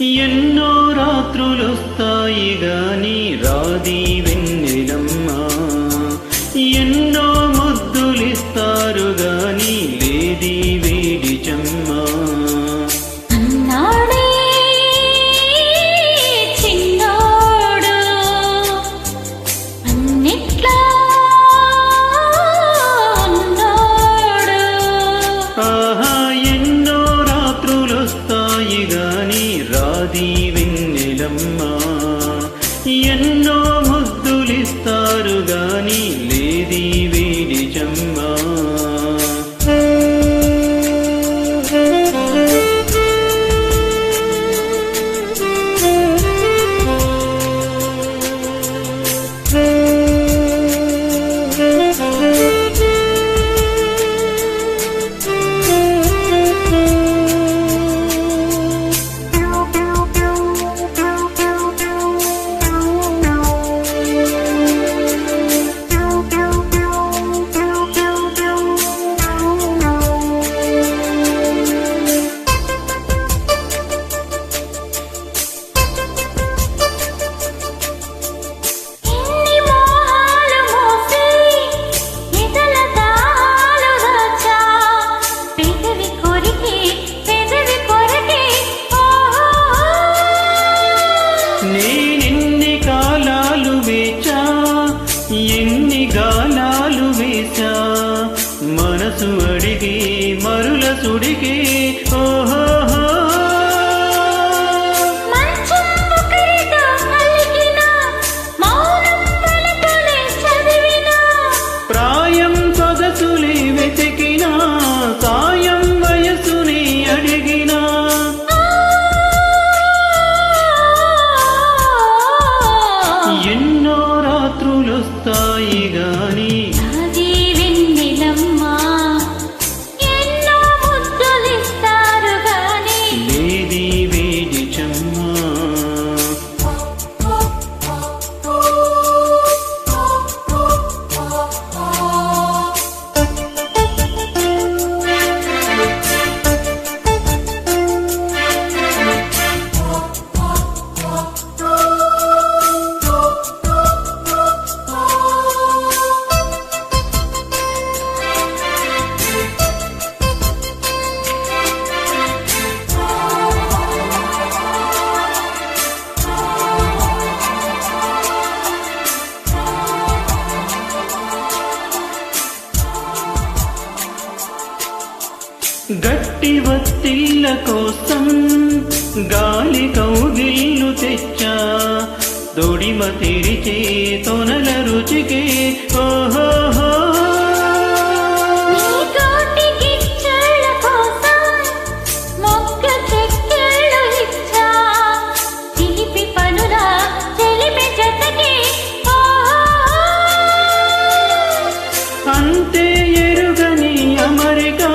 ఎన్నో రాత్రులొస్తాయి గాని రాది వెన్నెలమ్మ. ఎన్నో ముద్దులిస్తారు గాని లేది వేడి చెమ్మ Oh గాని ఎన్ని గాలాలు వేశా? మనసు అడిగి మరుల సుడికే గట్టి వత్తిళ్ళ కోసం గాలి కౌగిల్లు తెచ్చా. దొడిమ తెరిచే తొనల రుచికే ఓహోహో అంతే ఎరుగని అమరిగా